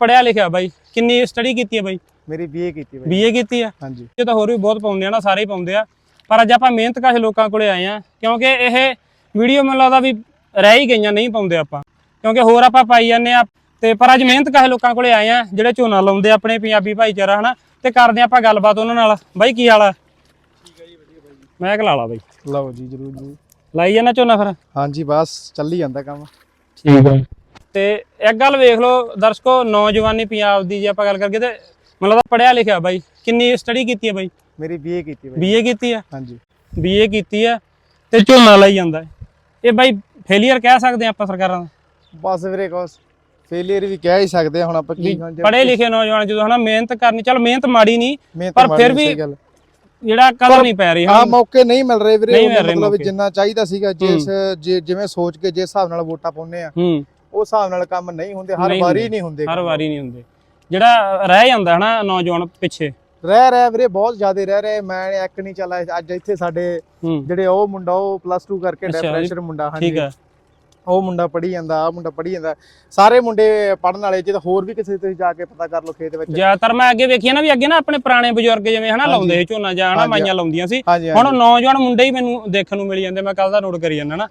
ਪੜਿਆ ਲਿਖਿਆ ਬਾਈ। ਕਿੰਨੀ ਸਟੱਡੀ ਕੀਤੀ ਹੈ ਬਾਈ? ਮੇਰੀ ਬੀਏ ਕੀਤੀ ਬਾਈ। ਬੀਏ ਕੀਤੀ ਆ ਹਾਂਜੀ। ਇਹ ਤਾਂ ਹੋਰ ਵੀ ਬਹੁਤ ਪਾਉਂਦੇ ਆ ਨਾ ਸਾਰੇ ਹੀ ਪਾਉਂਦੇ ਆ। ਪਰ ਅੱਜ ਆਪਾਂ ਮਿਹਨਤ ਕਾਸ਼ ਲੋਕਾਂ ਕੋਲੇ ਆਏ ਆ ਕਿਉਂਕਿ ਇਹ ਵੀਡੀਓ ਮੈਨੂੰ ਲੱਗਦਾ ਵੀ ਰਹਿ ਹੀ ਗਈਆਂ ਨਹੀਂ ਪਾਉਂਦੇ ਆਪਾਂ। ਕਿਉਂਕਿ ਹੋਰ ਆਪਾਂ ਪਾਈ ਜਾਂਦੇ ਆ ਤੇ ਪਰ ਅੱਜ ਮਿਹਨਤ ਕਾਸ਼ ਲੋਕਾਂ ਕੋਲੇ ਆਏ ਆ ਜਿਹੜੇ ਝੋਨਾ ਲਾਉਂਦੇ ਆਪਣੇ ਪੰਜਾਬੀ ਭਾਈਚਾਰਾ ਹਨਾ? ਤੇ ਕਰਦੇ ਆਪਾਂ ਗੱਲਬਾਤ ਉਹਨਾਂ ਨਾਲ। ਬਾਈ ਕੀ ਹਾਲ ਆ? ਠੀਕ ਹੈ ਜੀ ਵਧੀਆ ਬਾਈ ਮੈਂ ਕਲਾ ਲਾ ਬਾਈ। ਲਓ ਜੀ ਜਰੂਰ ਜੀ। ਲਾਈ ਜਾਣਾ ਝੋਨਾ ਫਿਰ? ਹਾਂਜੀ ਬਸ ਚੱਲੀ ਜਾਂਦਾ ਕੰਮ। ਠੀਕ ਹੈ ਤੇ ਇੱਕ ਗੱਲ ਵੇਖ ਲਓ ਦਰਸ਼ਕੋ ਨੌਜਵਾਨੀ ਪੰਜਾਬ ਦੀ ਜੇ ਆਪਾਂ ਗੱਲ ਕਰਕੇ ਤੇ ਲੱਗਦਾ ਪੜਿਆ ਲਿਖਿਆ ਬਾਈ ਕਿੰਨੀ ਸਟੱਡੀ ਕੀਤੀ ਹੈ ਬਾਈ? ਮੇਰੀ ਬੀਏ ਕੀਤੀ ਬਾਈ। ਬੀਏ ਕੀਤੀ ਆ ਹਾਂਜੀ। ਬੀਏ ਕੀਤੀ ਆ ਤੇ ਝੋਨਾ ਲਈ ਜਾਂਦਾ ਹੈ। ਇਹ ਬਾਈ ਫੇਲਿਅਰ ਕਹਿ ਸਕਦੇ ਆ ਆਪਾਂ ਸਰਕਾਰਾਂ ਦਾ? ਬਸ ਵੀਰੇ ਕੋਸ ਫੇਲਿਅਰ ਵੀ ਕਹਿ ਹੀ ਸਕਦੇ ਆ ਹੁਣ ਆਪਾਂ ਕੀ ਪੜ੍ਹੇ ਲਿਖੇ ਨੌਜਵਾਨ ਜਦੋਂ ਹਨਾ ਮਿਹਨਤ ਕਰਨੀ ਚਲ ਮਿਹਨਤ ਮਾੜੀ ਨਹੀਂ ਪਰ ਫਿਰ ਵੀ। ਜਿਹੜਾ ਕਦਰ ਨਹੀਂ ਪੈ ਰਹੀ। ਹਾਂ ਮੌਕੇ ਨਹੀਂ ਮਿਲ ਰਹੇ ਵੀਰੇ ਮਤਲਬ। ਜਿੰਨਾ ਚਾਹੀਦਾ ਸੀਗਾ ਜਿਸ ਜਿਵੇਂ ਸੋਚ ਕੇ ਜਿਸ ਹਿਸਾਬ ਨਾਲ ਵੋਟਾਂ ਪਾਉਂਦੇ ਆ। ਹੂੰ ਉਸ ਹਿਸਾਬ ਨਾਲ ਕੰਮ ਨਹੀਂ ਹੁੰਦੇ ਹਰ ਨਹੀਂ ਵਾਰੀ ਹੁੰਦੇ। ਨਹੀਂ ਹੁੰਦੇ ਹਰ ਵਾਰੀ ਨਹੀਂ ਹੁੰਦੇ। ਜਿਹੜਾ ਰਹਿ ਜਾਂਦਾ ਹਨਾ ਨੌਜਵਾਨ ਪਿੱਛੇ। ਰਹਿ ਰਹਿ ਵੀਰੇ ਬਹੁਤ ਜ਼ਿਆਦਾ ਰਹਿ ਰਹੇ। ਮੈਂ ਇੱਕ ਨਹੀਂ ਚੱਲਾ ਅੱਜ ਇੱਥੇ ਸਾਡੇ ਹੂੰ। ਜਿਹੜੇ ਉਹ ਮੁੰਡਾ ਉਹ ਪਲੱਸ 2 ਕਰਕੇ ਅੱਛਾ ਜੀ। ਡਿਫਰੈਂਸ਼ਰ ਮੁੰਡਾ ਠੀਕ ਹੈ। ਉਹ ਮੁੰਡਾ ਪੜ੍ਹੀ ਜਾਂਦਾ ਆ ਮੁੰਡਾ ਪੜ੍ਹੀ ਜਾਂਦਾ। ਸਾਰੇ ਮੁੰਡੇ ਪੜਨ ਵਾਲੇ ਜੇ ਤਾਂ ਹੋਰ ਵੀ ਕਿਸੇ ਤੁਸੀਂ ਜਾ ਕੇ ਪਤਾ ਕਰ ਲਓ ਖੇਤ ਵਿੱਚ। ਜ਼ਿਆਦਾਤਰ ਮੈਂ ਅੱਗੇ ਵੇਖਿਆ ਨਾ ਵੀ ਅੱਗੇ ਨਾ ਆਪਣੇ ਪੁਰਾਣੇ ਬਜ਼ੁਰਗ ਜਿਵੇਂ ਹਨਾ ਲਾਉਂਦੇ ਸੀ ਝੋਨਾ ਜਾਂ ਹਨਾ ਹਾਂਜੀ। ਮਾਈਆਂ ਲਾਉਂਦੀਆਂ ਸੀ। ਹਾਂਜੀ ਹੁਣ ਨੌਜਵਾਨ ਮੁੰਡੇ ਹੀ ਮੈਨੂੰ ਦੇਖਣ ਨੂੰ ਮਿਲ ਜਾਂਦੇ ਮੈਂ ਕੱਲ ਦਾ ਨੋਟ ਕਰੀ ਜਾਂਦਾ ਨਾ।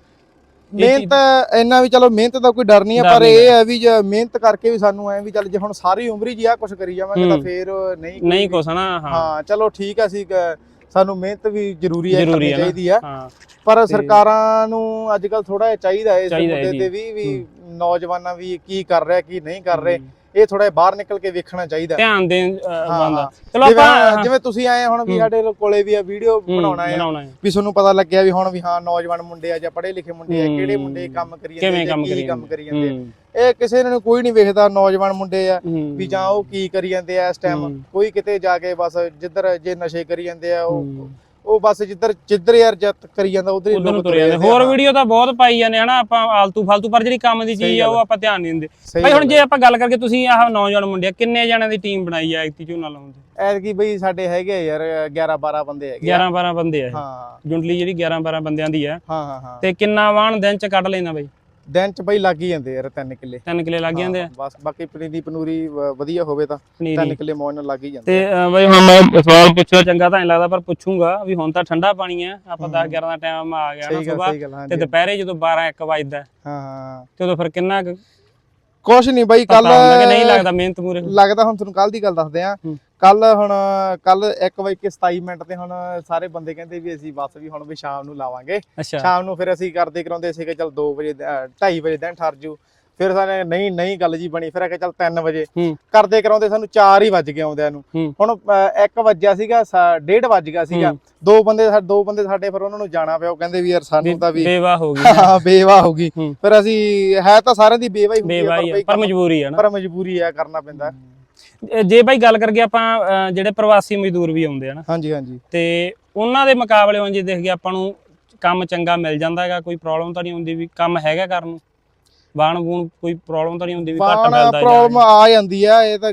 ਮਿਹਨਤ ਇੰਨਾ ਵੀ ਚਲੋ ਮਿਹਨਤ ਦਾ ਕੋਈ ਡਰ ਨਹੀਂ ਹੈ ਪਰ ਇਹ ਹੈ ਵੀ ਜੇ ਮਿਹਨਤ ਕਰਕੇ ਵੀ ਸਾਨੂੰ ਐ ਵੀ ਚੱਲ ਜੇ ਹੁਣ ਸਾਰੀ ਉਮਰ ਹੀ ਜੀ ਆ ਕੁਝ ਕਰੀ ਜਾਵਾਂਗੇ ਤਾਂ। ਫੇਰ ਨਹੀਂ ਨਹੀਂ ਕੁਛ ਨਾ ਹਾਂ। ਹਾਂ ਚਲੋ ਠੀਕ ਹੈ ਸੀ ਸਾਨੂੰ ਮਿਹਨਤ ਵੀ ਜ਼ਰੂਰੀ ਹੈ ਕਰਨੀ। ਚਾਹੀਦੀ ਆ ਪਰ ਸਰਕਾਰਾਂ ਨੂੰ ਅੱਜ ਕੱਲ ਥੋੜਾ ਜਿਹਾ ਚਾਹੀਦਾ ਇਸ ਮੁੱਦੇ। ਤੇ ਵੀ ਵੀ ਨੌਜਵਾਨਾਂ ਵੀ ਕੀ ਕਰ ਰਿਹਾ ਕੀ ਨਹੀਂ ਕਰ ਰਹੇ। ਇਹ ਥੋੜਾ ਬਾਹਰ ਨਿਕਲ ਕੇ ਵੇਖਣਾ ਚਾਹੀਦਾ ਧਿਆਨ ਦੇਣ ਬੰਦਾ। ਚਲੋ ਆਪਾਂ ਜਿਵੇਂ ਤੁਸੀਂ ਆਏ ਹੁਣ ਵੀ। ਸਾਡੇ ਕੋਲੇ ਵੀ ਆ ਵੀਡੀਓ ਬਣਾਉਣਾ ਹੈ ਵੀ ਤੁਹਾਨੂੰ ਪਤਾ ਲੱਗਿਆ ਵੀ ਹੁਣ ਵੀ ਹਾਂ ਨੌਜਵਾਨ ਮੁੰਡੇ ਆ ਜਾਂ ਪੜ੍ਹੇ ਲਿਖੇ ਮੁੰਡੇ ਆ। ਕਿਹੜੇ ਮੁੰਡੇ ਕੰਮ ਕਰੀ ਜਾਂਦੇ ਕੀ ਕਰੀ ਕੰਮ ਕਰੀ ਜਾਂਦੇ ਇਹ ਕਿਸੇ ਨੂੰ ਕੋਈ ਨਹੀਂ ਵੇਖਦਾ ਨੌਜਵਾਨ ਮੁੰਡੇ ਆ ਵੀ ਜਾਂ ਉਹ ਕੀ ਕਰੀ ਜਾਂਦੇ ਆ ਇਸ ਟਾਈਮ। ਕੋਈ ਕਿਤੇ ਜਾ ਕੇ ਬਸ ਜਿੱਧਰ ਜੇ ਨਸ਼ੇ ਕਰੀ ਜਾਂਦੇ ਆ ਉਹ। ਉਹ ਬਸ ਜਿੱਧਰ ਜਿੱਧਰ ਯਾਰ ਜੱਤ ਕਰੀ ਜਾਂਦਾ ਉਧਰ ਹੀ ਉਧਰ ਤੁਰੇ ਜਾਂਦੇ। ਹੋਰ ਵੀਡੀਓ ਤਾਂ ਬਹੁਤ ਪਾਈ ਜਾਂਦੇ ਹਨਾ ਆਪਾਂ ਆਲਤੂ ਫਾਲਤੂ ਪਰ ਜਿਹੜੀ ਕੰਮ ਦੀ ਚੀਜ਼ ਆ ਉਹ। ਆਪਾਂ ਧਿਆਨ ਨਹੀਂ ਦਿੰਦੇ। ਭਾਈ ਹੁਣ ਜੇ ਆਪਾਂ ਗੱਲ ਕਰਕੇ ਤੁਸੀਂ ਆਹ ਨੌਜਵਾਨ ਮੁੰਡੇ ਕਿੰਨੇ ਜਣਿਆਂ ਦੀ ਟੀਮ ਬਣਾਈ ਆ ਐਕਟੀ ਝੋਨਾ ਲਾਉਣ ਦੀ? ਐਤਕੀ ਬਈ ਸਾਡੇ ਹੈਗੇ ਯਾਰ 11 12 ਬੰਦੇ ਹੈਗੇ ਆ। 11 12 ਬੰਦੇ ਆ। ਹਾਂ। ਜੁੰਡਲੀ ਜਿਹੜੀ 11 12 ਬੰਦਿਆਂ ਦੀ ਆ। ਹਾਂ ਹਾਂ ਹਾਂ। ਤੇ ਕਿੰਨਾ ਵਾਹਣ ਦਿਨ ਚ ਕੱਢ ਲੈਂਦਾ ਬਾਈ? ਦਿਨ ਚ ਬਈ ਲੱਗ ਹੀ ਜਾਂਦੇ ਯਾਰ ਤਿੰਨ ਕਿੱਲੇ। ਤਿੰਨ ਕਿਲੇ ਲੱਗ ਜਾਂਦੇ ਆ। ਬਸ ਬਾਕੀ ਪਨੀਰੀ ਪਨੂਰੀ ਵਧੀਆ ਹੋਵੇ ਤਾਂ ਤਿੰਨ ਪਨੀਰੀ ਕਿੱਲੇ ਮੌਜ ਨਾਲ ਲੱਗ ਹੀ ਜਾਂਦੇ ਤੇ ਬਈ ਹੁਣ ਮੈਂ ਸਵਾਲ ਪੁੱਛਿਆ ਚੰਗਾ ਤਾਂ ਨਹੀਂ ਲੱਗਦਾ ਪਰ ਪੁੱਛੂੰਗਾ ਵੀ ਹੁਣ ਤਾਂ ਠੰਡਾ ਪਾਣੀ ਆ ਆਪਾਂ 10 11 ਦਾ ਟਾਈਮ ਆ ਗਿਆ ਨਾ ਸਵੇਰ। ਤੇ ਦੁਪਹਿਰੇ ਜਦੋਂ 12 1 ਵਜਦਾ ਹਾਂ ਹਾਂ। ਤੇ ਉਦੋਂ ਫਿਰ ਕਿੰਨਾ ਕੁਛ ਨਹੀਂ ਬਈ ਕੱਲ ਨਹੀਂ ਲੱਗਦਾ ਮਿਹਨਤ ਮੂਰੇ ਲੱਗਦਾ ਹੁਣ ਤੁਹਾਨੂੰ ਕੱਲ ਦੀ ਗੱਲ ਦੱਸਦੇ ਆ। ਕੱਲ ਹੁਣ ਕੱਲ 1 ਵਜੇ ਕੇ 27 ਮਿੰਟ ਤੇ ਹੁਣ ਸਾਰੇ ਬੰਦੇ ਕਹਿੰਦੇ ਵੀ ਅਸੀਂ ਬਸ ਵੀ ਹੁਣ ਵੀ ਸ਼ਾਮ ਨੂੰ ਲਾਵਾਂਗੇ। ਸ਼ਾਮ ਨੂੰ ਫਿਰ ਅਸੀਂ ਕਰਦੇ ਕਰਾਉਂਦੇ ਸੀਗੇ ਚਲ 2 ਵਜੇ 2:30 ਵਜੇ ਦਿਨ ਠਰ ਜੂ। ਫਿਰ ਸਾਰੇ ਨਹੀਂ ਨਹੀਂ ਗੱਲ ਜੀ ਬਣੀ ਫਿਰ ਆ ਕੇ ਚਲ 3 ਵਜੇ। ਹੂੰ। ਕਰਦੇ ਕਰਾਉਂਦੇ ਸਾਨੂੰ 4 ਹੀ ਵੱਜ ਗਏ ਆਉਂਦਿਆਂ ਨੂੰ। ਹੂੰ। ਹੁਣ 1 ਵੱਜਿਆ ਸੀਗਾ 1:30 ਵੱਜ ਗਿਆ ਸੀਗਾ। ਹੂੰ। ਦੋ ਬੰਦੇ ਸਾ- ਦੋ ਬੰਦੇ ਸਾਡੇ ਫਿਰ ਉਹਨਾਂ ਨੂੰ ਜਾਣਾ ਪਿਆ ਉਹ ਕਹਿੰਦੇ ਵੀ ਯਾਰ ਸਾਨੂੰ ਤਾਂ ਵੀ ਬੇਵਾ ਹੋ ਗਈ। ਹਾਂ ਬੇਵਾ ਹੋ ਗਈ। ਹੂੰ। ਫਿਰ ਅਸੀਂ ਹੈ ਤਾਂ ਸਾਰਿਆਂ ਦੀ ਬੇਵਾ ਹੀ ਹੁੰਦੀ ਹੈ ਹੀ ਪਰ ਮਜਬੂਰੀ ਆ ਨਾ। ਪਰ ਮਜਬੂਰੀ ਹੈ ਕਰਨਾ ਪੈਂਦਾ। ਜੇ ਬਾਈ ਗੱਲ ਕਰਗੇ ਆਪਾਂ ਜਿਹੜੇ ਪ੍ਰਵਾਸੀ ਮਜ਼ਦੂਰ ਵੀ ਆਉਂਦੇ ਆ ਨਾ ਹਾਂਜੀ ਹਾਂਜੀ। ਤੇ ਉਹਨਾਂ ਦੇ ਮੁਕਾਬਲੇ ਜੇ ਦੇਖ ਗਏ ਆਪਾਂ ਨੂੰ ਕੰਮ ਚੰਗਾ ਮਿਲ ਜਾਂਦਾ ਹੈਗਾ ਕੋਈ ਪ੍ਰੋਬਲਮ ਤਾਂ ਨਹੀਂ ਹੁੰਦੀ ਵੀ ਕੰਮ ਹੈਗਾ ਕਰਨ ਨੂੰ। ਬਾਣ ਬੂਣ ਕੋਈ ਪ੍ਰੋਬਲਮ ਤਾਂ ਨਹੀਂ ਹੁੰਦੀ ਵੀ ਘੱਟ ਮਿਲਦਾ ਪ੍ਰੋਬਲਮ ਆ ਜਾਂਦੀ ਆ ਇਹ ਤਾਂ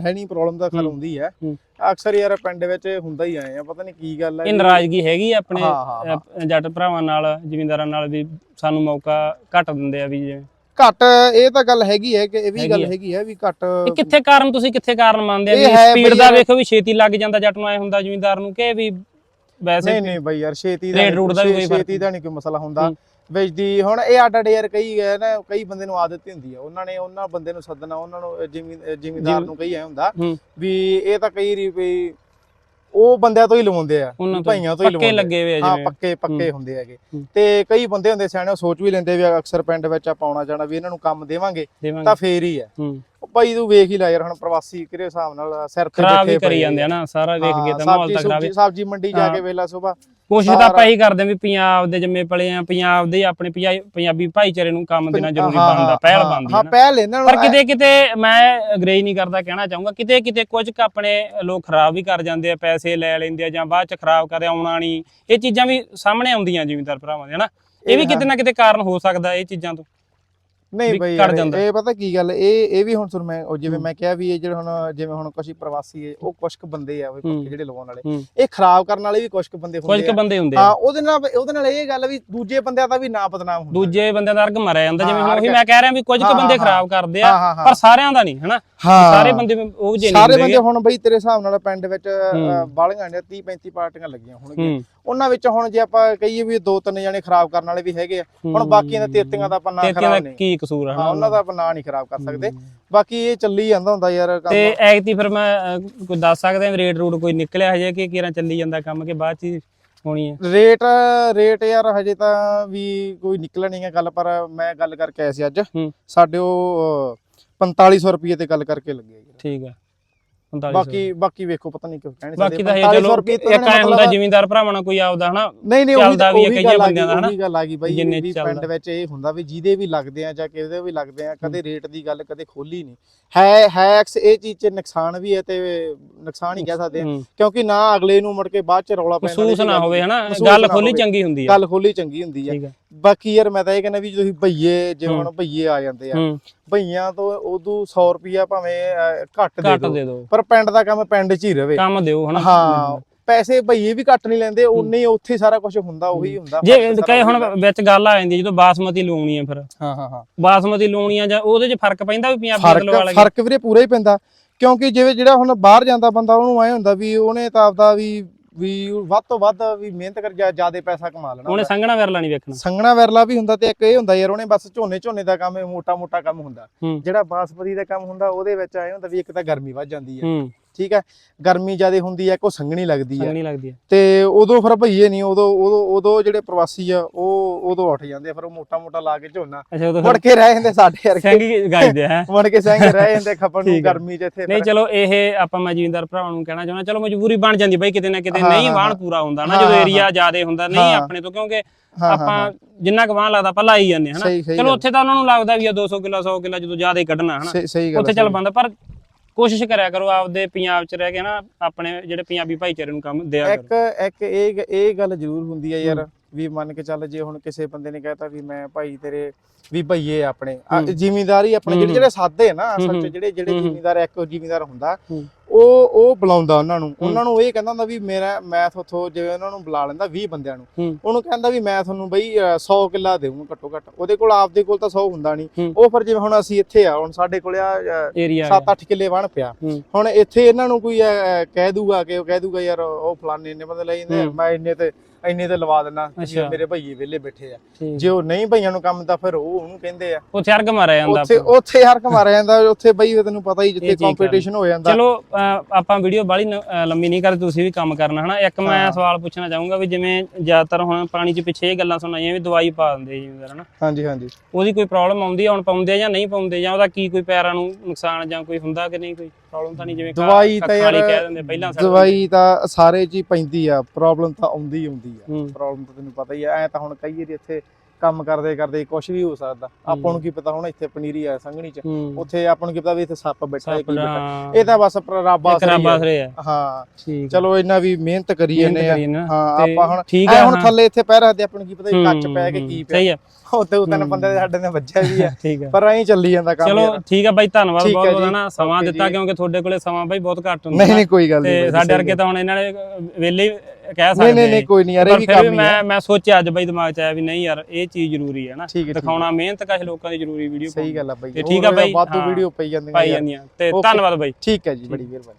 ਹੈ ਨਹੀਂ ਪ੍ਰੋਬਲਮ ਤਾਂ ਖਲ। ਹੁੰਦੀ ਹੂੰ। ਅਕਸਰ ਯਾਰ ਪਿੰਡ ਵਿੱਚ ਹੁੰਦਾ ਹੀ ਆਏ ਆ ਪਤਾ ਨਹੀਂ ਕੀ ਗੱਲ ਹੈ ਇਹ ਨਾਰਾਜ਼ਗੀ ਹੈਗੀ ਆ ਆਪਣੇ ਜੱਟ ਭਰਾਵਾਂ ਨਾਲ ਜ਼ਿਮੀਂਦਾਰਾਂ ਨਾਲ ਵੀ ਸਾਨੂੰ ਮੌਕਾ ਘੱਟ ਦਿੰਦੇ ਆ ਵੀ ਜਿਵੇਂ ਘੱਟ ਇਹ ਤਾਂ ਗੱਲ ਹੈਗੀ ਹੈ ਕਿ ਇਹ ਵੀ ਗੱਲ। ਹੈਗੀ ਹੈ ਵੀ ਘੱਟ ਕਿੱਥੇ ਕਾਰਨ ਤੁਸੀਂ ਕਿੱਥੇ ਕਾਰਨ ਮੰਨਦੇ ਆ ਵੀ ਸਪੀਡ ਦਾ ਵੇਖੋ ਵੀ ਛੇਤੀ ਲੱਗ ਜਾਂਦਾ ਜੱਟ ਨੂੰ ਐ ਹੁੰਦਾ ਜ਼ਿਮੀਂਦਾਰ ਨੂੰ ਕਿ ਵੀ ਵੈਸੇ ਨਹੀਂ ਨਹੀਂ ਬਈ ਯਾਰ ਛੇਤੀ ਦਾ ਰੇਟ ਰੂਟ ਦਾ ਵੀ ਕੋਈ ਫ਼ਰਕ ਛੇਤੀ ਦਾ ਨਹੀਂ ਕੋਈ ਮਸਲਾ ਹੁੰਦਾ। ਹੂੰ। ਵੇਚਦੀ ਹੁਣ ਇਹ ਅੱਡ ਅੱਡ ਯਾਰ ਕਈ ਹੈ ਨਾ ਕਈ ਬੰਦੇ ਨੂੰ ਆਦਤ ਹੀ ਹੁੰਦੀ ਆ। ਉਹਨਾਂ ਨੇ ਉਹਨਾਂ ਬੰਦੇ ਨੂੰ ਸੱਦਣਾ ਉਹਨਾਂ ਨੂੰ ਜਿਮੀ ਜ਼ਿਮੀਦਾਰ ਜਿਮੀ- ਨੂੰ ਕਈ ਐ ਹੁੰਦਾ ਹੂੰ। ਵੀ ਇਹ ਤਾਂ ਕਈ ਰੀ ਵੀ ਉਹ ਬੰਦਿਆਂ ਤੋਂ ਹੀ ਲਵਾਉਂਦੇ ਆ ਭਾਈਆਂ ਤੋਂ ਹੀ ਪੱਕੇ ਲਵਾਉਂਦੇ ਲੱਗੇ ਹੋਏ ਆ ਹਾਂ ਪੱਕੇ ਪੱਕੇ ਹੁੰਦੇ ਹੈਗੇ। ਹੂੰ। ਤੇ ਕਈ ਬੰਦੇ ਹੁੰਦੇ ਸਿਆਣੇ ਸੋਚ ਵੀ ਲੈਂਦੇ ਵੀ ਅਕਸਰ ਪਿੰਡ ਵਿੱਚ ਆਪਾਂ ਆਉਣਾ ਜਾਣਾ ਵੀ ਇਹਨਾਂ ਨੂੰ ਕੰਮ ਦੇਵਾਂਗੇ ਤਾਂ ਫੇਰ ਹੀ ਹੈ ਹੂੰ। ਉਹ ਭਾਈ ਤੂੰ ਵੇਖ ਹੀ ਲੈ ਯਾਰ ਹੁਣ ਪ੍ਰਵਾਸੀ ਕਿਹੜੇ ਹਿਸਾਬ ਨਾਲ ਸਿਰ ਤੇ ਖਰਾਬ ਹੀ ਕਰੀ ਜਾਂਦੇ ਆ ਨਾ ਸਾਰਾ ਵੇਖ ਕੇ ਤਾਂ ਮਾਹੌਲ ਤਾਂ ਖਰਾਬ ਸੁਬਜ਼ੀ- ਸਬਜ਼ੀ ਮੰਡੀ ਜਾ ਕੇ ਹਾਂ। ਵੇਲਾ ਸੁਬਾ ਕੋਸ਼ਿਸ਼ ਤਾਂ ਆਪਾਂ ਇਹੀ ਕਰਦੇ ਵੀ ਪੰਜਾਬ ਦੇ ਜੰਮੇ ਪਲੇ ਆ ਪੰਜਾਬ ਦੇ ਆਪਣੇ ਪੰਜਾ- ਪੰਜਾਬੀ ਭਾਈਚਾਰੇ ਨੂੰ ਕੰਮ ਦੇਣਾ ਜ਼ਰੂਰੀ ਬਣਦਾ ਪਹਿਲ ਬਣਦੀ ਹੈ ਹਾਂ। ਪਹਿਲ ਇਹਨਾਂ ਨੂੰ ਪਰ ਕਿਤੇ ਕਿਤੇ ਮੈਂ ਅਗਰੇਜ ਨਹੀਂ ਕਰਦਾ ਕਹਿਣਾ ਚਾਹੂੰਗਾ ਕਿਤੇ ਕਿਤੇ ਕੁਝ ਕੁ ਆਪਣੇ ਲੋਕ ਖਰਾਬ ਵੀ ਕਰ ਜਾਂਦੇ ਆ ਪੈਸੇ ਲੈ ਲੈਂਦੇ ਆ ਜਾਂ ਬਾਅਦ ਚ ਖਰਾਬ ਕਰਦੇ ਆਉਣਾ ਨਹੀਂ ਇਹ ਚੀਜ਼ਾਂ ਵੀ ਸਾਹਮਣੇ ਆਉਂਦੀਆਂ ਜ਼ਿਮੀਂਦਾਰ ਭਰਾਵਾਂ ਦੇ ਹਨਾ? ਇਹ ਵੀ ਕਿਤੇ ਨਾ ਕਿਤੇ ਕਾਰਨ ਹੋ ਸਕਦਾ ਇਹ ਚੀਜ਼ਾਂ ਤੋਂ। ਨਹੀਂ ਬਈ ਜਾਂਦਾ। ਇਹ ਪਤਾ ਕੀ ਗੱਲ ਇਹ ਇਹ ਵੀ ਹੁਣ ਸੁਣ ਮੈਂ ਉਹ ਜਿਵੇਂ ਮੈਂ ਕਿਹਾ ਵੀ ਇਹ ਜਿਹੜੇ ਹੁਣ ਜਿਵੇਂ ਹੁਣ ਹੀ ਪ੍ਰਵਾਸੀ ਹੈ ਉਹ ਕੁਛ ਕੁ ਬੰਦੇ ਆ। ਪੱਕੇ ਜਿਹੜੇ ਲਵਾਉਣ ਵਾਲੇ। ਇਹ ਖਰਾਬ ਕਰਨ ਵਾਲੇ ਵੀ ਕੁਛ ਕੁ ਬੰਦੇ ਕੁਝ ਹੁੰਦੇ ਕੁ ਆ। ਬੰਦੇ ਹੁੰਦੇ ਆ। ਹਾਂ ਉਹਦੇ ਨਾਲ ਉਹਦੇ ਨਾਲ ਇਹ ਗੱਲ ਵੀ ਦੂਜੇ ਬੰਦਿਆਂ ਦਾ ਵੀ ਨਾਂ ਬਦਨਾਮ ਹੁੰਦਾ। ਦੂਜੇ ਬੰਦਿਆਂ ਦਾ ਅਰਗ ਮਰਿਆ ਜਾਂਦਾ ਜਿਵੇਂ ਹੁਣ ਉਹੀ ਮੈਂ ਕਹਿ ਰਿਹਾ ਵੀ ਕੁਝ ਕੁ ਬੰਦੇ ਖਰਾਬ ਕਰਦੇ ਆ ਪਰ ਸਾਰਿਆਂ ਦਾ ਨਹੀਂ ਹਨਾ? ਸਾਰੇ ਬੰਦੇ ਉਹ ਜੇ ਸਾਰੇ ਨਹੀਂ ਬੰਦੇ ਹੁੰਦੇ ਹੁਣ ਬਈ ਤੇਰੇ ਹਿਸਾਬ ਨਾਲ ਪਿੰਡ ਵਿੱਚ। ਬਾਲੀਆਂ ਨੇ 30 35 ਪਾਰਟੀਆਂ ਲੱਗੀਆਂ ਹੋਣਗੀਆਂ। ਉਹਨਾਂ ਵਿੱਚ ਹੁਣ ਜੇ ਆਪਾਂ ਕਹੀਏ ਵੀ ਦੋ ਤਿੰਨ ਜਣੇ ਖਰਾਬ ਕਰਨ ਵਾਲੇ ਵੀ ਹੈਗੇ ਆ ਹੁਣ ਬਾਕੀਆਂ ਦੇ ਤੇਤੀਆਂ ਦਾ ਆਪਾਂ ਨਾਂ ਤੇਤੀਆਂ ਖਰਾਬ ਨਹੀਂ। ਕੀ ਕਸੂਰ ਹੈ ਹਾਂ ਉਹਨਾਂ ਦਾ ਆਪਾਂ ਨਾਂ ਨਹੀਂ ਖਰਾਬ ਕਰ ਸਕਦੇ। ਬਾਕੀ ਇਹ ਚੱਲੀ ਜਾਂਦਾ ਹੁੰਦਾ ਯਾਰ ਕੰਮ। ਤੇ ਐਗਤੀ ਫਿਰ ਮੈਂ ਅਹ, ਕੋਈ ਦੱਸ ਸਕਦੇ ਹਾਂ ਰੇਟ ਰੂਟ ਕੋਈ ਨਿਕਲਿਆ ਹਜੇ ਕਿ ਕਿਰਾਂ ਚੱਲੀ ਜਾਂਦਾ ਕੰਮ ਕਿ ਬਾਅਦ ਚ ਹੀ ਹੋਣੀ ਹੈ ਰੇਟ ਰੇਟ ਯਾਰ ਹਜੇ ਤਾਂ ਵੀ ਕੋਈ ਨਿਕਲਿਆ ਨਹੀਂ ਹੈ ਗੱਲ ਪਰ ਮੈਂ ਗੱਲ ਕਰਕੇ ਆਇਆ ਸੀ ਅੱਜ। ਹੂੰ। ਸਾਡੇ ਉਹ ਅਹ, 4500 ਰੁਪਏ ਤੇ ਗੱਲ ਕਰਕੇ ਲੱਗੇ ਯਾਰ। ਠੀਕ ਹੈ 4500 ਬਾਕੀ ਬਾਕੀ ਵੇਖੋ ਪਤਾ ਨਹੀਂ ਕਿਉਂ ਕਹਿ ਨਹੀਂ ਬਾਕੀ ਤਾਂ ਇਹ 4500 ਚਲੋ ਇੱਕ ਐ ਹੁੰਦਾ ਜ਼ਿਮੀਂਦਾਰ ਭਰਾਵਾਂ ਨਾਲ ਕੋਈ ਆਪਦਾ ਹਨਾ ਨਹੀਂ ਨਹੀਂ ਉਹੀ ਚੱਲਦਾ ਵੀ ਆ ਗਈ ਬੰਦਿਆਂ ਦਾ ਹਨਾ। ਉਹੀ ਗੱਲ ਆ ਗਈ ਬਾਈ ਜਿੰਨੇ। ਪਿੰਡ ਵਿੱਚ ਇਹ ਹੁੰਦਾ ਵੀ ਜਿਹਦੇ ਵੀ ਲੱਗਦੇ ਆ ਜਾਂ ਕਿਹਦੇ ਵੀ ਲੱਗਦੇ ਆ ਕਦੇ ਰੇਟ ਦੀ ਗੱਲ ਕਦੇ ਖੋਲੀ ਨਹੀਂ ਹੈ ਹੈ ਐਕਸ ਇਹ ਚੀਜ਼ 'ਚ ਨੁਕਸਾਨ ਵੀ ਹੈ ਤੇ ਨੁਕਸਾਨ ਹੀ ਕਹਿ ਸਕਦੇ ਆ। ਕਿਉਂਕਿ ਨਾ ਅਗਲੇ ਨੂੰ ਮੁੜ ਕੇ ਬਾਅਦ 'ਚ ਰੌਲਾ ਵਾਲੀ ਮਹਿਸੂਸ ਨਾ ਹੋਵੇ। ਹਨਾ ਗੱਲ ਖੋਲੀ। ਚੰਗੀ ਹੁੰਦੀ ਹੈ ਗੱਲ ਖੋਲੀ ਚੰਗੀ ਹੁੰਦੀ ਆ ਬਾਕੀ ਯਾਰ ਮੈਂ ਤਾਂ ਇਹ ਕਹਿੰਦਾ ਵੀ ਤੁਸੀਂ ਭਈਏ ਜਿਵੇਂ ਹੁਣ ਭਈਏ ਆ ਜਾਂਦੇ ਆ ਭਈਆਂ ਤੋਂ ਉਦੋਂ 100 ਰੁਪਿਆ ਭਾਵੇਂ ਘੱਟ ਦੇ ਦਿਓ। ਪਰ ਪਿੰਡ ਦਾ ਕੰਮ ਪਿੰਡ 'ਚ ਹੀ ਰਵੇ। ਕੰਮ ਦਿਓ ਹਨਾ। ਹਾਂ ਪੈਸੇ ਭਈਏ ਵੀ ਘੱਟ ਨਹੀਂ ਲੈਂਦੇ ਉਨੇ ਹੀ ਉੱਥੇ ਸਾਰਾ ਕੁਝ ਹੁੰਦਾ ਉਹੀ ਹੁੰਦਾ। ਜੇ ਕਹੇ ਹੁਣ। ਵਿੱਚ ਗੱਲ ਆ ਜਾਂਦੀ ਜਦੋਂ ਬਾਸਮਤੀ ਲੂਣੀ ਆ ਫਿਰ। ਹਾਂ ਹਾਂ ਹਾਂ। ਬਾਸਮਤੀ ਲੂਣੀ ਆ ਜਾਂ ਉਹਦੇ 'ਚ ਫ਼ਰਕ ਪੈਂਦਾ ਵੀ ਪੰਜਾਬੀ ਕਿਲੋ ਵਾਲਾ ਫ਼ਰਕ ਫ਼ਰਕ ਵੀਰੇ ਪੂਰਾ ਹੀ ਪੈਂਦਾ। ਕਿਉਂਕਿ ਜਿਵੇਂ ਜਿਹੜਾ ਹੁਣ ਬਾਹਰ ਜਾਂਦਾ ਬੰਦਾ ਉਹਨੂੰ ਐ ਹੁੰਦਾ ਵੀ ਉਹਨੇ ਤਾਂ ਆਪਦਾ ਵੀ ਵੀ ਵੱਧ ਤੋਂ ਵੱਧ ਵੀ ਮਿਹਨਤ ਕਰ ਜਿਆਦੇ ਪੈਸਾ ਕਮਾ ਲੈਣਾ ਉਹਨੇ। ਸੰਘਣਾ ਵਿਰਲਾ ਨਹੀਂ ਵੇਖਣਾ ਸੰਘਣਾ ਵੈਰਲਾ ਵੀ ਹੁੰਦਾ ਤੇ ਇੱਕ ਇਹ ਹੁੰਦਾ ਯਾਰ ਉਹਨੇ ਬਸ ਝੋਨੇ ਝੋਨੇ ਦਾ ਕੰਮ ਮੋਟਾ ਮੋਟਾ ਕੰਮ ਹੁੰਦਾ। ਜਿਹੜਾ ਬਾਸਪਤੀ ਦਾ ਕੰਮ ਹੁੰਦਾ ਉਹਦੇ ਵਿੱਚ ਐ ਹੁੰਦਾ ਵੀ ਇੱਕ ਤਾਂ ਗਰਮੀ ਵੱਧ ਜਾਂਦੀ ਹੂੰ ਠੀਕ ਹੈ ਗਰਮੀ ਜਿਆਦੇ ਹੁੰਦੀ ਹੈ ਕੋ ਸੰਘਣੀ ਲੱਗਦੀ ਹੈ ਸੰਘਣੀ ਲੱਗਦੀ ਹੈ ਤੇ ਉਦੋਂ ਫਿਰ ਭਈਏ ਨਹੀਂ ਉਦੋਂ ਉਦੋਂ ਉਦੋਂ ਜਿਹੜੇ ਪ੍ਰਵਾਸੀ ਆ ਉਹ ਉਦੋਂ ਉੱਠ ਜਾਂਦੇ ਆ ਫਿਰ ਉਹ ਮੋਟਾ ਮੋਟਾ ਲਾ ਕੇ ਝੋਨਾ ਮੁੜ ਕੇ ਰਹਿ ਜਾਂਦੇ ਸਾਡੇ ਵਰਗੇ ਸੰਘੀ ਗਾਇਦੇ ਹੈ ਮੁੜ ਕੇ ਸਿੰਘ ਰਹਿ ਜਾਂਦੇ ਖਪਣ ਨੂੰ। ਗਰਮੀ 'ਚ ਇੱਥੇ ਨਹੀਂ ਚਲੋ ਇਹ ਆਪਾਂ ਮੈਂ ਜ਼ਿਮੀਂਦਾਰ ਭਰਾਵਾਂ ਨੂੰ ਕਹਿਣਾ ਚਾਹੁੰਦਾ ਚਲੋ ਮਜਬੂਰੀ ਬਣ ਜਾਂਦੀ ਬਈ ਕਿਤੇ ਨਾ ਕਿਤੇ ਨਹੀਂ ਹਾਂ। ਪੂਰਾ ਹੁੰਦਾ ਨਾ ਜਦੋਂ ਏਰੀਆ ਜ਼ਿਆਦੇ ਹੁੰਦਾ ਨਹੀਂ। ਆਪਣੇ ਤੋਂ ਕਿਉਂਕਿ ਆਪਾਂ ਜਿੰਨਾ ਕੁ ਵਾਹਣ ਲੱਗਦਾ ਆਪਾਂ ਲਾਈ ਜਾਂਦੇ ਹਨਾ ਚਲੋ। ਉੱਥੇ ਤਾਂ ਉਹਨਾਂ ਨੂੰ ਲੱਗਦਾ ਵੀ ਆ 200 ਕਿੱਲਾ 100 ਕਿੱਲਾ ਜਦੋਂ ਜ਼ਿਆਦਾ ਹੀ ਕੱਢਣਾ ਹਨਾ ਉੱਥੇ ਚੱਲ। ਬੰਦਾ ਪਰ ਕੋਸ਼ਿਸ਼ ਕਰਿਆ ਕਰੋ ਆਪਦੇ ਪੰਜਾਬ 'ਚ ਰਹਿ ਕੇ ਨਾ ਆਪਣੇ ਜਿਹੜੇ ਪੰਜਾਬੀ ਭਾਈਚਾਰੇ ਨੂੰ ਕੰਮ ਦਿਆ ਕਰੋ ਇੱਕ ਇੱਕ ਇਹ ਇਹ ਗੱਲ ਜ਼ਰੂਰ ਹੁੰਦੀ ਹੈ ਯਾਰ ਵੀ ਮੰਨ ਕੇ ਚੱਲ ਜੇ ਹੁਣ ਕਿਸੇ ਬੰਦੇ ਨੇ ਕਹਿਤਾ ਵੀ ਮੈਂ ਭਾਈ ਤੇਰੇ ਵੀ ਭਈਏ ਆਪਣੇ। ਜ਼ਿਮੀਂਦਾਰੀ ਆਪਣੇ ਜਿਹੜੇ ਜਿਹੜੇ ਸਾਦੇ ਨਾ ਅਸਲ ਚ। ਜਿਹੜੇ ਜਿਹੜੇ। ਜ਼ਿਮੀਂਦਾਰ ਇੱਕ ਜ਼ਿਮੀਂਦਾਰ ਹੁੰਦਾ। ਉਹ ਉਹ ਬੁਲਾਉਂਦਾ ਉਹਨਾਂ ਨੂੰ। ਉਹਨਾਂ ਨੂੰ ਇਹ ਕਹਿੰਦਾ ਹੁੰਦਾ ਵੀ ਮੇਰਾ ਮੈਂ ਥੋਥੋ ਜਿਵੇਂ ਉਹਨਾਂ ਨੂੰ ਬੁਲਾ ਲੈਂਦਾ 20 ਬੰਦਿਆਂ ਨੂੰ। ਉਹਨੂੰ ਕਹਿੰਦਾ ਵੀ ਮੈਂ ਤੁਹਾਨੂੰ ਬਈ ਅ, 100 ਕਿੱਲਾ ਦੇਵਾਂ ਘੱਟੋ ਘੱਟ ਉਹਦੇ ਕੋਲ ਆਪਦੇ ਕੋਲ ਤਾਂ 100 ਹੁੰਦਾ ਨਹੀਂ। ਉਹ ਫਿਰ ਜਿਵੇਂ ਹੁਣ ਅਸੀਂ ਇੱਥੇ ਆ ਹੁਣ ਸਾਡੇ ਕੋਲ ਆ ਏਰੀਆ 7-8 ਕਿੱਲੇ ਵਣ ਪਿਆ। ਹੁਣ ਇੱਥੇ ਇਹਨਾਂ ਨੂੰ ਕੋਈ ਕਹਿ ਦੂਗਾ ਕਿ ਉਹ ਕਹਿ ਦੂਗਾ ਯਾਰ ਉਹ ਫਲਾਣੇ ਇੰਨੇ ਬੰਦੇ ਲੈ ਜਾਂਦੇ। ਮੈਂ ਇੰਨੇ ਤੇ ਇੰਨੇ ਤੇ ਲਵਾ। ਜਿਵੇਂ ਮੇਰੇ ਭਈਏ ਵਿਹਲੇ ਬੈਠੇ ਆ ਜੇ ਉਹ ਨਹੀਂ ਭਈਆਂ ਨੂੰ ਕੰਮ ਤਾਂ ਫਿਰ ਉਹ ਉਹਨੂੰ ਕਹਿੰਦੇ ਆ ਉੱਥੇ ਅਰਗ ਮਾਰਿਆ ਜਾਂਦਾ ਉੱਥੇ। ਉੱਥੇ ਹਰ ਮਾਰਿਆ ਜਾਂਦਾ ਉੱਥੇ ਬਈ ਤੈਨੂੰ ਪਤਾ ਹੀ ਜਿੱਥੇ। ਕੰਪੀਟੀਸ਼ਨ ਹੋ ਜਾਂਦਾ ਚਲੋ ਆਪਾਂ ਵੀਡੀਓ ਬਾਲੀ ਲੰਮੀ ਨਹੀਂ ਕਰਦੇ ਤੁਸੀਂ ਵੀ ਕੰਮ ਕਰਨਾ ਹਨਾ? ਇੱਕ ਮੈਂ। ਸਵਾਲ ਪੁੱਛਣਾ ਚਾਹੂੰਗਾ ਵੀ ਜਿਵੇਂ ਜ਼ਿਆਦਾਤਰ ਹੁਣ ਪਾਣੀ 'ਚ ਪਿੱਛੇ ਇਹ ਗੱਲਾਂ ਸੁਣਾਈਆਂ ਵੀ ਦਵਾਈ ਪਾ ਦਿੰਦੇ ਜਿਵੇਂ ਹਨਾ? ਹਾਂਜੀ ਹਾਂਜੀ। ਉਹਦੀ ਕੋਈ ਪ੍ਰੋਬਲਮ ਆਉਂਦੀ ਆ ਹੁਣ ਪਾਉਂਦੇ ਜਾਂ ਨਹੀਂ ਪਾਉਂਦੇ ਜਾਂ ਉਹਦਾ ਕੀ ਕੋਈ ਪੈਰਾਂ ਨੂੰ ਨੁਕਸਾਨ ਜਾਂ ਕੋਈ ਹੁੰਦਾ ਕਿ ਨਹੀਂ ਕੋਈ ਪ੍ਰੋਬਲਮ ਤਾਂ ਨਹੀਂ ਜਿਵੇਂ ਦਵਾਈ ਤਾਂ ਯਾਰ ਪਹਿਲਾਂ ਦਵਾਈ ਤਾਂ ਸਾਰੇ ਚ ਹੀ ਪੈਂਦੀ ਆ ਪ੍ਰੋਬਲਮ ਤਾਂ ਆਉਂਦੀ ਆਉਂਦੀ ਆ। ਪ੍ਰੋਬਲਮ ਤਾਂ ਤੈਨੂੰ ਪਤਾ ਹੀ ਆ ਐ ਤਾਂ ਹੁਣ ਕਈ ਵਾਰੀ ਇੱਥੇ ਕੰਮ ਕਰਦੇ ਕਰਦੇ ਕੁਝ ਵੀ ਹੋ ਸਕਦਾ। ਆਪਾਂ ਨੂੰ ਕੀ ਪਤਾ ਹੁਣ ਇੱਥੇ ਪਨੀਰੀ ਆ ਸੰਘਣੀ ਚ। ਹੂੰ। ਉੱਥੇ ਆਪਾਂ ਨੂੰ ਕੀ ਪਤਾ ਵੀ ਇੱਥੇ ਸੱਪ ਬੈਠਾ ਹੈ ਕੀ ਬੈਠਾ। ਇਹ ਤਾਂ ਬਸ ਰੱਬ ਆਸਰੇ ਹੀ ਹਾਂ। ਠੀਕ ਚਲੋ ਇੰਨਾ ਵੀ ਮਿਹਨਤ ਕਰੀ ਜਾਂਦੇ ਆ। ਹਾਂ ਆਪਾਂ ਹੁਣ ਠੀਕ ਆ ਹੁਣ ਹਾਂ। ਥੱਲੇ ਇੱਥੇ ਪੈਰ ਰੱਖਦੇ ਆਪਾਂ ਨੂੰ ਕੀ ਪਤਾ ਕੱਚ ਹੂੰ, ਪੈ ਕੇ ਹੂੰ, ਕੀ ਪਿਆ। ਸਹੀ ਆ। ਉੱਤੇ ਉਹ ਤਿੰਨ ਹੂੰ। ਬੰਦੇ ਸਾਡੇ ਨੇ ਵੱਜਿਆ ਵੀ ਆ। ਪਰ ਐਂ ਚੱਲੀ ਜਾਂਦਾ ਕੰਮ ਚਲੋ। ਠੀਕ ਆ ਬਾਈ ਧੰਨਵਾਦ ਬਹੁਤ ਹੈ ਬਹੁਤ। ਨਾ ਸਮਾਂ ਦਿੱਤਾ। ਕਿਉਂਕਿ ਤੁਹਾਡੇ ਕੋਲੇ ਸਮਾਂ ਬਾਈ ਬਹੁਤ ਘੱਟ ਹੁੰਦਾ। ਨਹੀਂ ਨਹੀਂ ਕੋਈ ਗੱਲ ਨਹੀਂ ਸਾਡੇ ਵਰਗੇ। ਤਾਂ ਹੁਣ ਇਹਨਾਂ ਨੇ ਵੇਲੇ ਕਹਿ ਸਕਦੇ ਨਹੀਂ ਨਹੀਂ ਨਹੀਂ ਕੋਈ ਨਹੀਂ ਯਾਰ ਇਹ ਵੀ ਕੰਮ ਹੀ ਮੈਂ ਮੈਂ ਸੋਚਿਆ ਅੱਜ ਬਾਈ ਦਿਮਾਗ 'ਚ ਆਇਆ ਵੀ ਨਹੀਂ ਯਾਰ ਇਹ ਚੀਜ਼ ਜ਼ਰੂਰੀ ਹੈ ਨਾ ਦਿਖਾਉਣਾ ਮਿਹਨਤ ਕਸ਼ ਲੋਕਾਂ ਦੀ ਜ਼ਰੂਰੀ ਵੀਡੀਓ ਸਹੀ ਗੱਲ ਆ ਬਾਈ ਤੇ ਠੀਕ ਆ ਬਾਈ, ਵਾਧੂ ਵੀਡੀਓ ਪਈ ਜਾਂਦੀਆਂ ਪਾਈ। ਜਾਂਦੀਆਂ। ਤੇ। ਧੰਨਵਾਦ ਬਾਈ। ਠੀਕ ਹੈ ਜੀ ਬੜੀ ਮਿਹਰਬਾਨੀ।